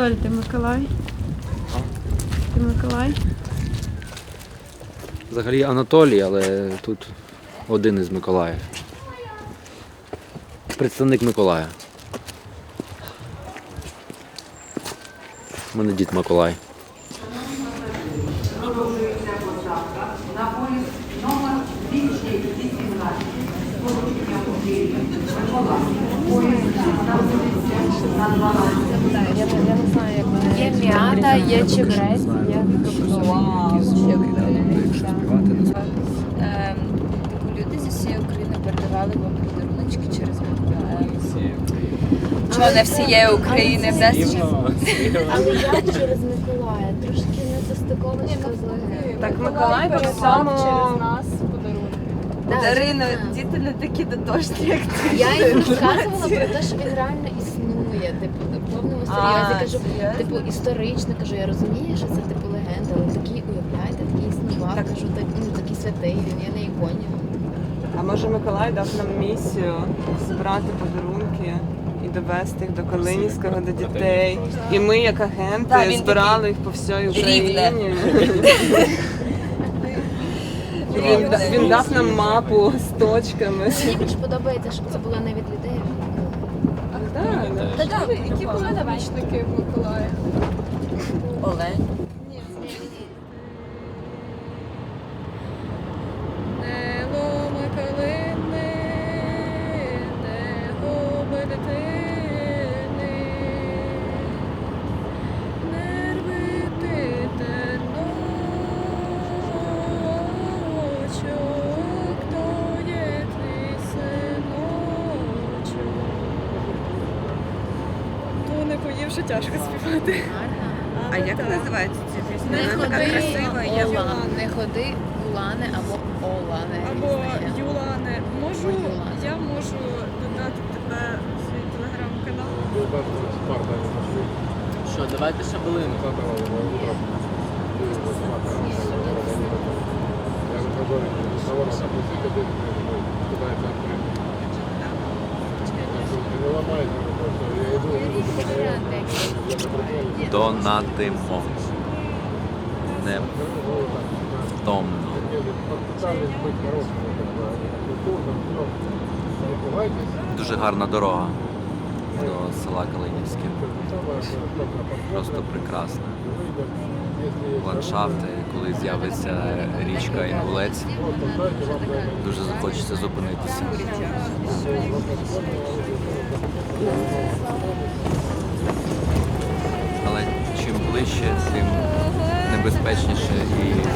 Анатолій, ти Миколай? Ти Миколай? Взагалі Анатолій, але тут один із Миколаїв. Представник Миколая. У мене дід Миколай. Є є чебрець, є Ем, Типу люди зі всієї України передавали вам подаруночки через. Чого не всієї України? В нас Але я через Миколая трошки не застиковочка з легендою. Так Миколай так само нас подарунки. Да, Дарина, діти не такі дотошні, як ти. Я їм розказувала про те, що він реально існує. Типу, в повному серйозі кажу, серйозно? типу, історично кажу, я розумію, що це типу легенда, але такий, уявляєте, такий існував, кажу, так, ну такий святий, він є на іконі. А може Миколай дав нам місію збирати подарунки і довести їх до Калинівського, до дітей. І ми, як агенти, Так, він збирали їх по всій Україні. Він, він дав нам мапу з точками. Мені більш подобається, щоб це було не від людей. а від Миколая. Так, так. Які були намічники в Миколая? Олень. Що, давайте шабелину. Донатимо. Не томно. Дуже гарна дорога до села Калинівське. Просто прекрасна. Ландшафти, коли з'явиться річка Інгулець, дуже захочеться зупинитися. Але чим ближче, тим небезпечніше і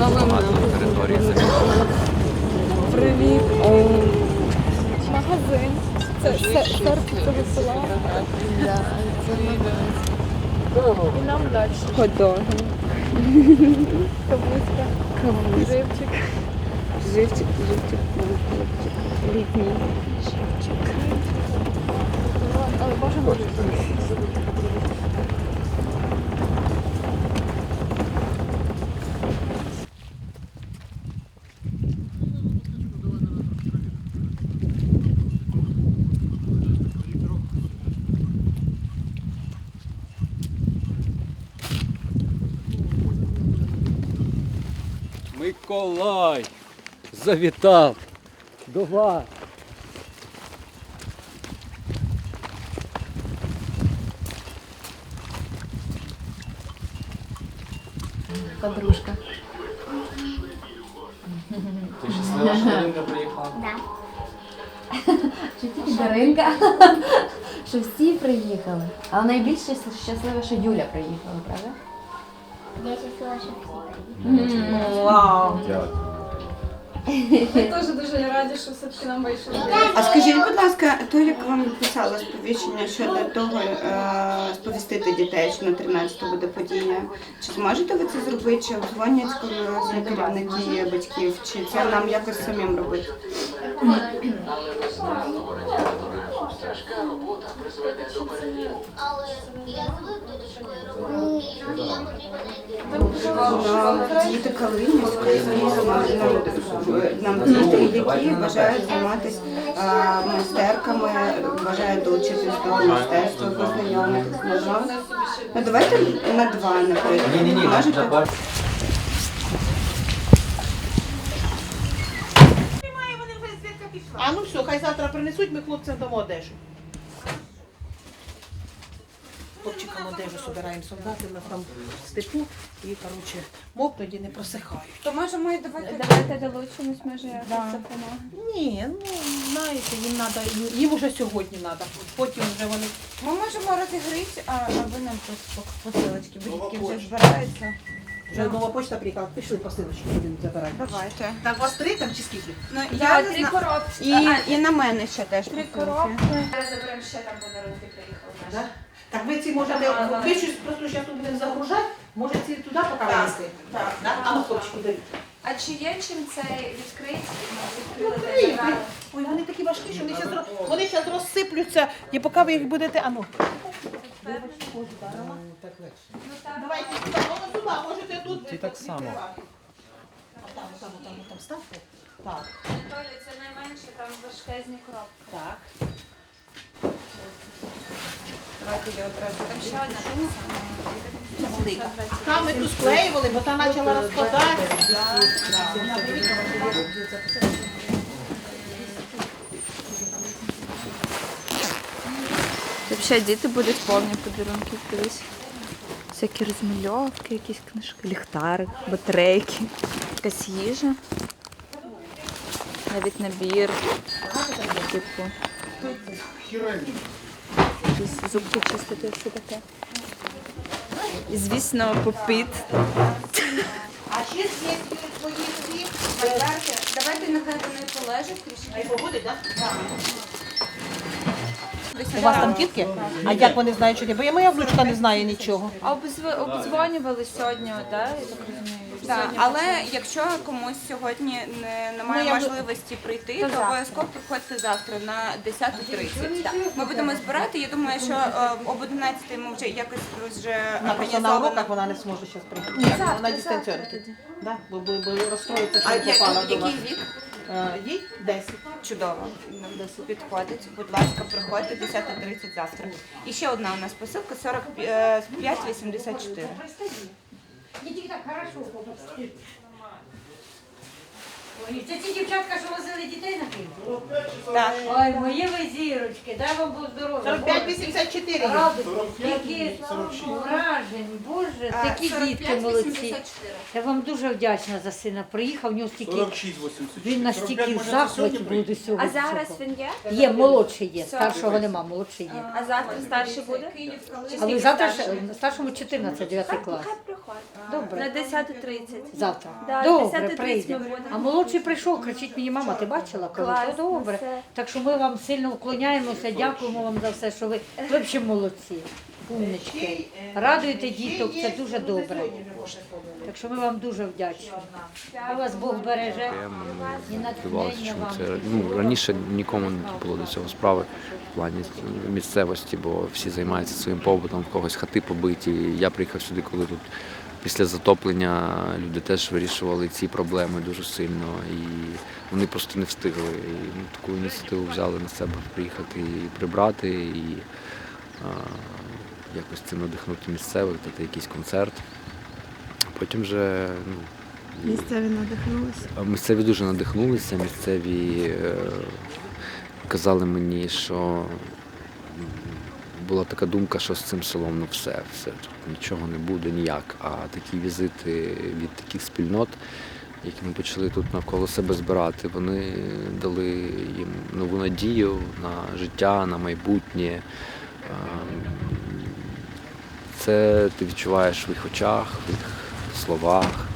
багато територій заміновано. Привіт. Магазин. Це серце цього села. І нам далі. Ходоги. Кабуська. Живчик. Живчик, живчик, хлопчик. Літній. Але бажано Миколай завітав до вас. Подружка. Ти щаслива, що Даринка приїхала? Що тільки Даринка, що всі приїхали. Але найбільше щаслива, що Юля приїхала, правда? Вау. Ми теж дуже раді, що все-таки нам вийшло. А скажіть, будь ласка, то як вам писало сповіщення щодо того, е, сповістити дітей, що на 13 буде подія, чи зможете ви це зробити, чи дзвонять коли керівники батьків, чи це нам якось самим робити? Е, Діти Калинівської нам діти, які бажають займатися майстерками, бажають долучитись до мистецтва, познайомитись. Можна? Ну, давайте на два, наприклад. Можете? А ну все, хай завтра принесуть, ми хлопцям дамо одежу. Хлопчикам одежу собираємо солдати, у нас там в степу і, коротше, мокнуть і не просихають. То може ми давайте Давайте долучимось, може Да. допомога. Ні, ну знаєте, їм треба, їм уже сьогодні треба, потім вже вони. Ми можемо розігріти, а, а ви нам по- посилочки, бо дітки вже збираються. Вже нова почта приїхала, пішли посилочки, будемо забирати. Давайте. Так, у вас три там чи скільки? Ну, Я я не три знаю. коробки. І, А, і на мене ще теж. Три посилки. коробки. Зараз заберемо ще там подарунки приїхали. наші. Да? Так ви ці можете, ви щось просто зараз тут будемо загружати, може ці туди поки винести? Так. Да? А ну хлопчику дають. А чи є чим цей відкрити? Ну, Відкрили блін, забрали. Ой, вони такі важкі, що вони зараз вони щас розсиплються, і поки ви їх будете. А ну. Давайте сюди, воно сюди, можете тут. Ті так само. Там, там, там, там ставте. Так, Толі, це найменше, там важкезні коробки. так. Давайте я одразу. Там ще одна. Велика. Там ми тут склеювали, бо та почала розкладатися. Взагалі діти будуть повні подарунки колись. Всякі розмальовки, якісь книжки, ліхтарик, батарейки, якась їжа. Навіть набір. Типу. Зубки чистити, все таке. І, звісно, попит. А ще є твої ці. Давайте, нехай вони полежать трішки. Хай погодить, так? У вас там дітки? А як вони знають, що ні? Бо я моя внучка не знає нічого. А обезв- обдзвонювали сьогодні, так? Я так розумію. Так, Сьогодні але якщо комусь сьогодні не, немає Ну, я- можливості прийти, То то завтра. обов'язково приходьте завтра на 10.30. Так. Ми будемо збирати. Я думаю, що е, об 11 ми вже якось вже Вона просто на організовано. уроках вона не зможе зараз прийти. Ні, вона дистанційно. Да? Бо, бо, бо розстроїться, що А не попала який, до вас. який вік? Е, Їй 10. Чудово. Підходить. Будь ласка, приходьте 10.30 завтра. І ще одна у нас посилка 4584. Це ті дівчатка, що возили дітей на фільм? Так. Ой, мої ви зірочки, дай вам Бог здоров'я. 45-84. Радості, які вражені, Боже, такі дітки молодці. Я вам дуже вдячна за сина. Приїхав, в нього стільки, він настільки в захваті був до цього. А зараз всього. він є? Є, молодший є, старшого нема, молодший є. А завтра старший буде? Але завтра ж старшому 14, 9 клас. Хай приходить. Добре. На 10.30. Завтра. Да, Добре, 10:30 прийде. ми будемо. А молодший прийшов, кричить мені, мама, ти бачила? Кажу, «Та добре. Так що ми вам сильно вклоняємося, дякуємо вам за все, що ви, ви взагалі молодці. Умнички. Радуєте діток, це дуже добре. Так що ми вам дуже вдячні. Хай вас Бог береже і Сподівалося, натхнення вам. це ну раніше нікому не було до цього справи в плані місцевості, бо всі займаються своїм побутом, в когось хати побиті. Я приїхав сюди, коли тут після затоплення люди теж вирішували ці проблеми дуже сильно, і вони просто не встигли. І ми таку ініціативу взяли на себе приїхати і прибрати, і а, якось цим надихнути місцевих, дати якийсь концерт. Потім вже ну, Місцеві надихнулися. Місцеві дуже надихнулися. Місцеві е, казали мені, що була така думка, що з цим селом ну все, все нічого не буде ніяк. А такі візити від таких спільнот, які ми почали тут навколо себе збирати, вони дали їм нову надію на життя, на майбутнє. Ем, Це ти відчуваєш в їх очах, в їх словах,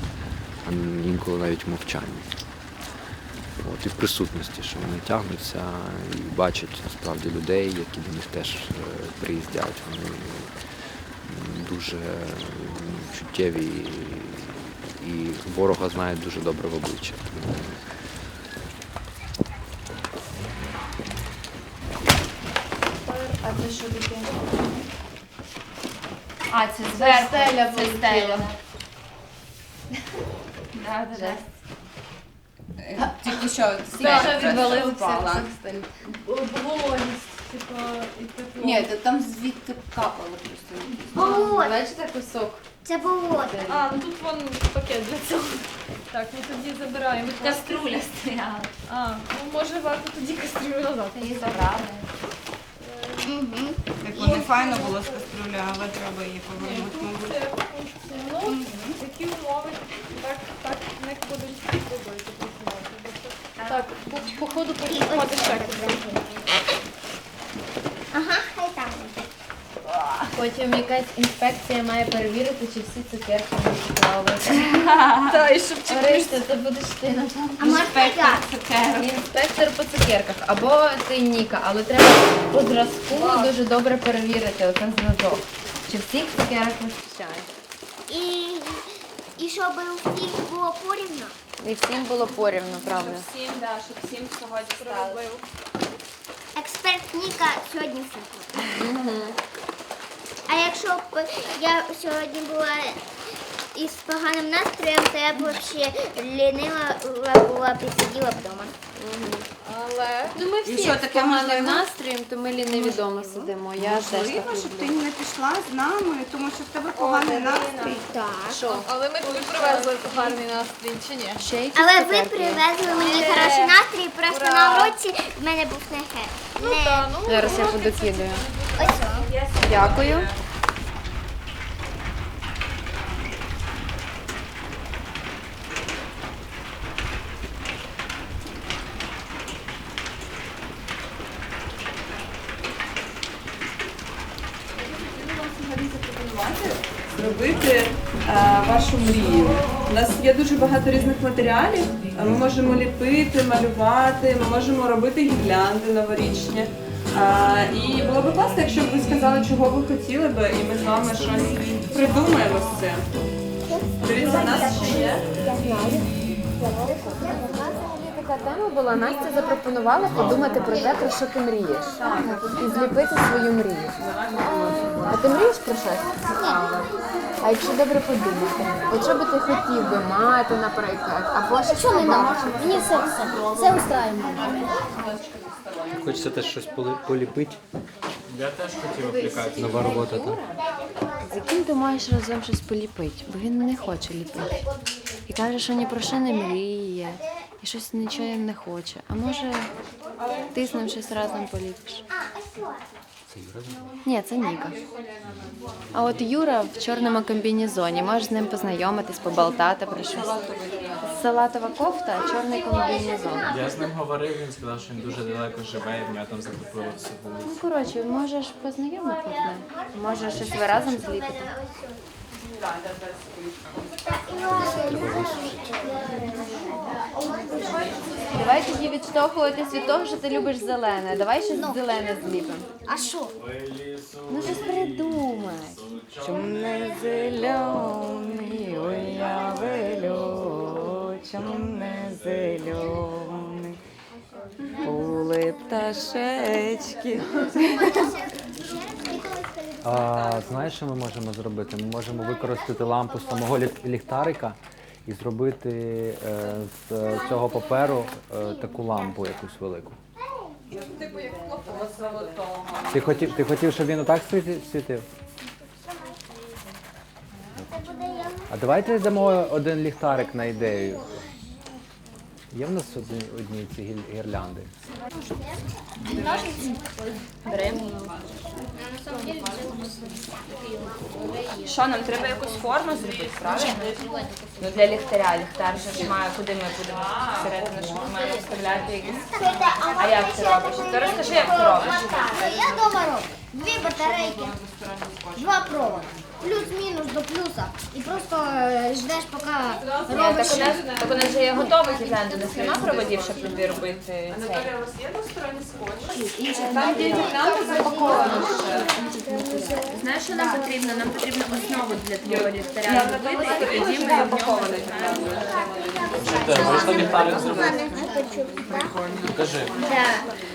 а інколи навіть в мовчанні. От, і в присутності, що вони тягнуться і бачать насправді людей, які до них теж е, приїздять. Вони дуже чуттєві і, ворога знають дуже добре в обличчя. А це що таке? А, це зверху. стеля Це стеля. Да, да, да. Тільки що Стеля стеля впала. Вологість, типу, і тепло. Ні, то там звідти капало просто. Бачите кусок? Це було. А, ну тут вон пакет для цього. Так, ну тоді забираємо. Каструля стояла. А, ну може варто тоді кастрюлю назад. Її забрали. Як воно файно було з кастрюлі, але треба її повернути, мабуть. Це. Ну, які умови, так, так не будуть робити. Так, по, по ходу походи ще. Ага, хай там. Потім якась інспекція має перевірити, чи всі цукерки не поклали. Та, і щоб Ориште, це будеш ти напевно. А можна я? Інспектор по цукерках або ти Ніка, але треба по зразку дуже добре перевірити оцей зразок. Чи всіх цукерок вистачає? І, і щоб у всіх було порівно. І всім було порівну, правда. Всім, да, щоб всім сьогодні стали. Експерт Ніка сьогодні все. А якщо б я сьогодні була із поганим настроєм, то я б взагалі лінива була б і сиділа вдома. Але Ну ми всі що, з таке поганим можливо? настроєм, то ми ліниві вдома сидимо. Я теж Можливо, щоб ти люблю. не пішла з нами, тому що в тебе поганий настрій. Так. але ми тобі привезли гарний настрій, чи ні? Ще якісь Але ви цукерки? привезли мені хороший настрій, просто на уроці в мене був не хе. Не. Зараз я подокидаю. Ось. Дякую. Зробити е, вашу мрію. У нас є дуже багато різних матеріалів. Ми можемо ліпити, малювати, ми можемо робити гірлянди новорічні. Е, І було б класно, якщо б ви сказали, чого ви хотіли би, і ми з вами щось придумаємо з цим. Дивіться, в нас ще є. Така тема була, Настя запропонувала подумати про те, про що ти мрієш. І зліпити свою мрію. А ти мрієш про щось? А якщо добре подумати, от що би ти хотів би мати, наприклад, або що Що ми нам? Мені все все. Все устраюємо. Хочеться теж щось поліпити. Я теж хотів аплікацію. Нова робота, так? з яким ти маєш разом щось поліпити, бо він не хоче ліпити. І каже, що ні про що не мріє, і щось нічого не хоче. А може ти з ним щось разом поліпиш? Ні, це Ніка. А от Юра в чорному комбінезоні. Можеш з ним познайомитись, поболтати про щось. Салатова кофта, чорний комбінезон. Я з ним говорив, він сказав, що він дуже далеко живе, і в нього там закупили всю Ну, коротше, можеш познайомитись з ним. Можеш щось ви разом зліпите. Давай тоді відштовхуватись від того, що ти любиш зелене. Давай щось зелене зліпимо. А що? Ну щось придумай. Чом не зелений, ой, я велю, чом не зелений, були пташечки. А, знаєш, що ми можемо зробити? Ми можемо використати лампу з самого лі- ліхтарика і зробити е, з цього паперу е, таку лампу якусь велику. Типу як золотого. Ти хотів, ти хотів, щоб він отак світи- світив? А давайте дамо один ліхтарик на ідею. Є в нас одні, одні ці гіль- гірлянди? Що нам треба якусь форму зробити, правильно? Ну для ліхтаря, ліхтар же ж має, куди ми будемо всередину, що ми маємо вставляти якісь. А як це робиш? То розкажи, як це робиш. Я вдома роблю. Дві батарейки, два провода. Плюс-мінус до плюса. І просто е, ждеш, поки так робиш. у нас, так у нас же є готовий гірлянди, у нас нема проводів, щоб тобі робити цей. Наталя, у вас є двосторонній скотч? Там є гірлянда запакована ще. Знаєш, що нам потрібно? Нам потрібно основу для твого ліхтаря зробити, і тоді ми в нього Ти можна ліхтарик зробити? Кажи.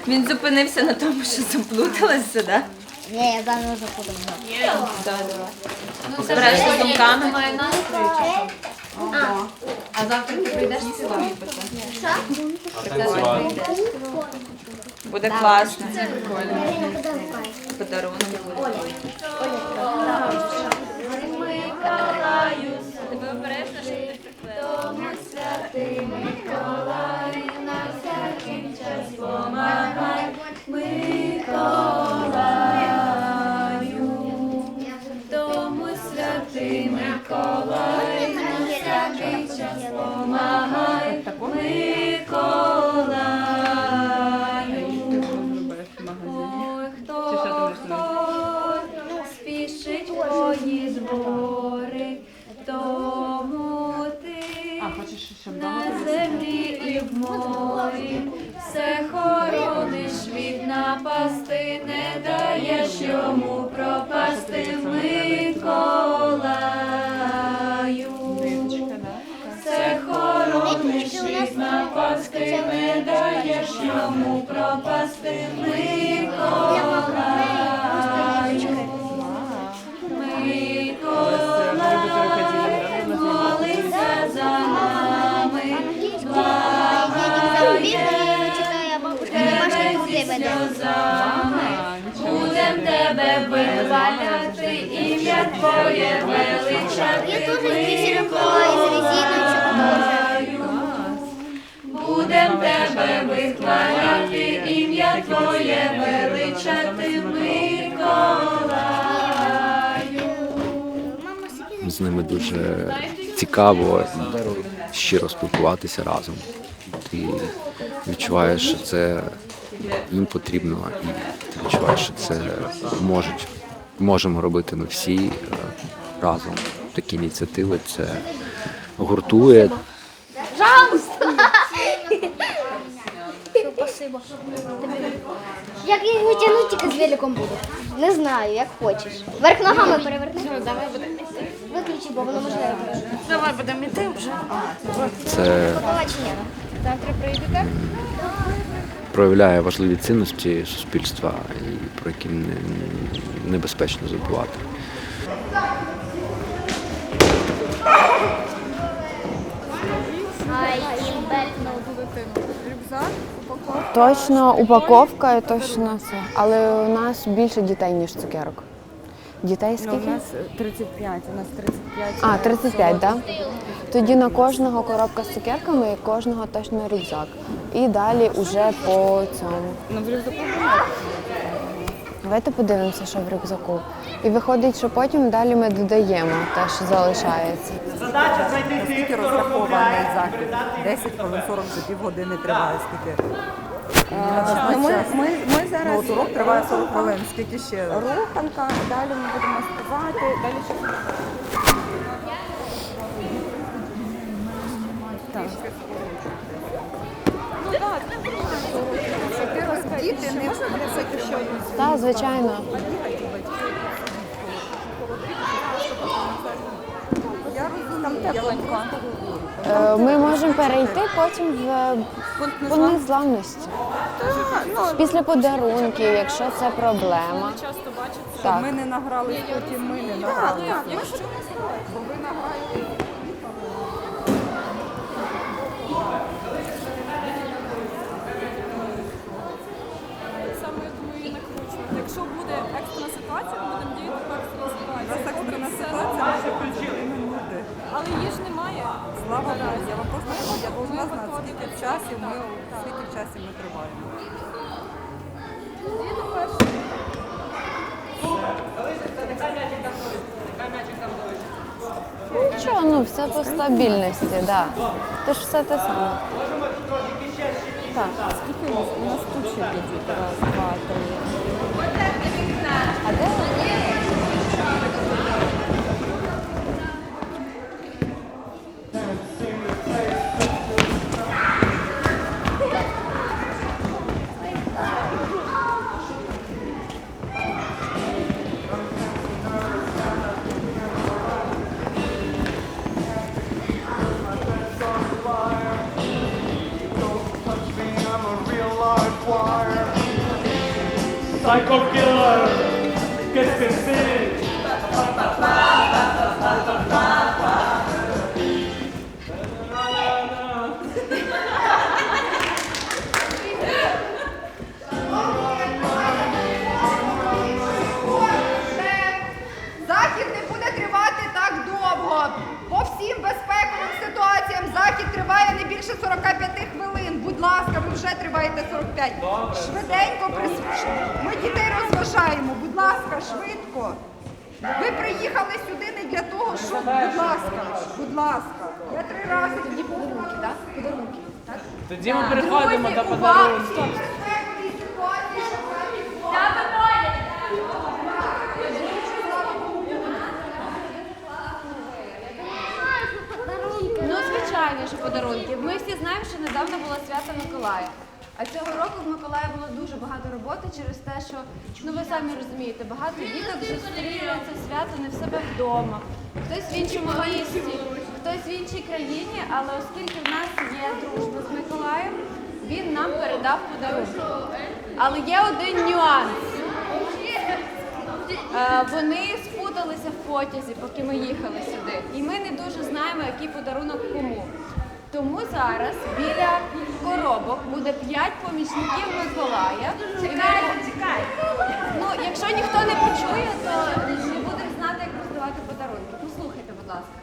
Він зупинився на тому, що заплуталася, да? Ні, я заново заходимо. Збираєшся з думками? А завтра ти прийдеш співати? Танцювати. Буде класно. прикольно. Подарунки будуть. Тебе обережно, щоб не приклеїли. Тому Oh, my. Сльозами. Будем тебе вихваляти, ім'я твоє величати. Будем тебе вихваляти, ім'я твоє величати, Миколаю. З ними дуже цікаво щиро спілкуватися разом. Ти відчуваєш, що це їм потрібно, і ти відчуваєш, що це можуть, можемо робити ми всі е, разом. Такі ініціативи це гуртує, Спасибо. Як я його тягнути, тільки з великом буду? Не знаю, як хочеш. Верх ногами переверни. Давай Виключи, бо воно можливо. Давай будемо йти вже. це Побачення. Завтра прийдете? Проявляє важливі цінності суспільства, і про які небезпечно забувати. Точно упаковка, точно це. Але у нас більше дітей, ніж цукерок. Дітей скільки? Ну, У нас 35, у нас 35. А, 35, так? Да? Тоді на кожного коробка з цукерками і кожного точно рюкзак. І далі уже по цьому. Ну, в рюкзаку Давайте подивимося, що в рюкзаку. І виходить, що потім далі ми додаємо те, що залишається. Задача Скільки розрахований захід? 10 хвилин 40 за півгодини триває скільки? Ну, ми, ми, ми Ну, от урок триває 40 хвилин, скільки ще? руханка, далі ми будемо співати, далі ще Діти не всякі що Так, звичайно. Я Е, Ми можемо перейти потім в пункт незламності. Після подарунків, якщо це проблема. Щоб Так. ми не награлись, потім ми не награлися. Бо ви награєте. Саме я думаю, і накручувати. Якщо буде екстрена ситуація, ми будемо діяти по екстреній У нас ситуації. екстрена Все ситуація, нормально. ще півтори минути. Але її ж немає. Слава Богу, я вам просто кажу, я должна знати, скільки в часі ми, скільки в часі ми триваємо. Нічого, ну все по стабільності, так. Да. Тож все те саме. Так, скільки у нас? У нас тут ще діти. Раз, два, три. А де? 45. Швиденько прис- Ми дітей розважаємо. Будь ласка, швидко. Ви приїхали сюди не для того, щоб, будь ласка, будь ласка. Я три рази тоді подарунки, так? Подарунки, так? Тоді ми переходимо до подарунків. Ну, звичайно, що подарунки. Ми всі знаємо, що недавно було свято Миколая. А цього року в Миколая було дуже багато роботи через те, що ну ви самі розумієте, багато діток зустріли це свято не в себе вдома. Хтось в іншому місті, хтось в іншій країні, але оскільки в нас є дружба з Миколаєм, він нам передав подарунки. Але є один нюанс. Е, Вони спуталися в потязі, поки ми їхали сюди. І ми не дуже знаємо, який подарунок кому. Тому зараз біля коробок буде 5 помічників Миколая. Чекай, чекай. Ну, якщо ніхто не почує, то не будемо знати, як роздавати подарунки. Послухайте, будь ласка.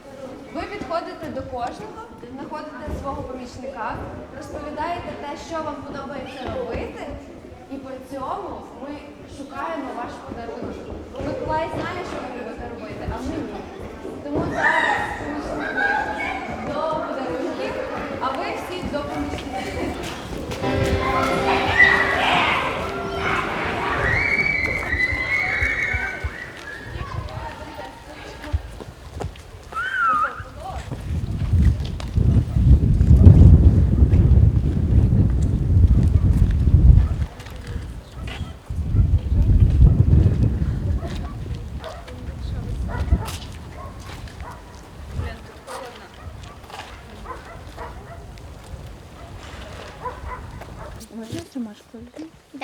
Ви підходите до кожного, знаходите свого помічника, розповідаєте те, що вам подобається робити, і при цьому ми шукаємо ваш подарунок. Миколай знає, що ви любите робити, а ми ні. Тому зараз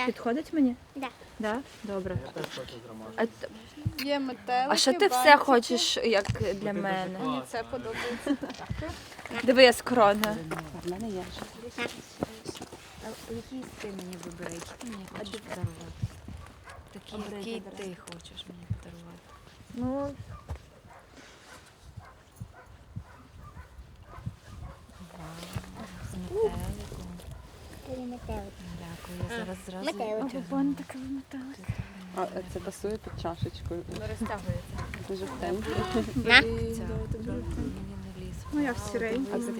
Да. Підходить мені? Да. Да? Добре. А, т- Є метелики, а що ти все бантики. хочеш як для мене? Мені це подобається. Диви, я скромна. Який ти мені вибери, який ти мені хочеш подарувати? Такий, який ти хочеш мені подарувати? Ну, З метеликом. Дякую, я зараз зразу Метелик. одягну. А це пасує під чашечкою. не розтягується. Дуже в темі. На. Ну, як сірень. А це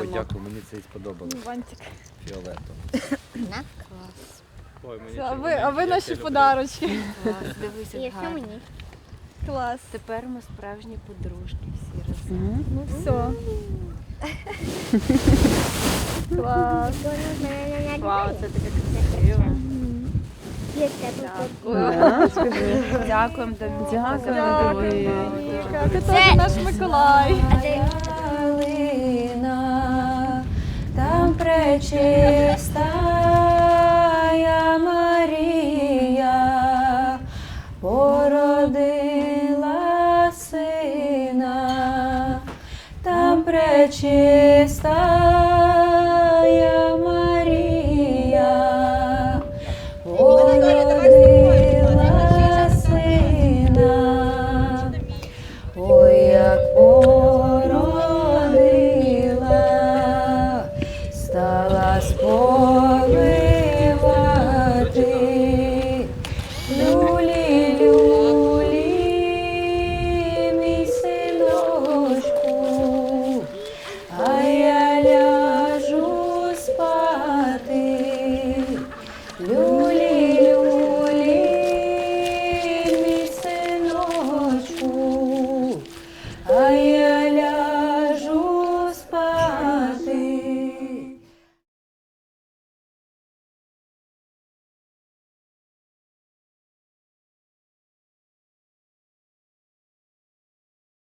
О, дякую, мені це і сподобалось. Бантик. Фіолетово. Клас. Ой, мені А ви, а ви наші подарочки. Клас, дивись, І як що мені? Клас. Тепер ми справжні подружки всі разом. Ну все. Клас. Вау, це таке красиво. Є тебе Дякуємо, Домініка, за подарунок. Дякую. Ти теж наш Миколай. Калина, там пречистая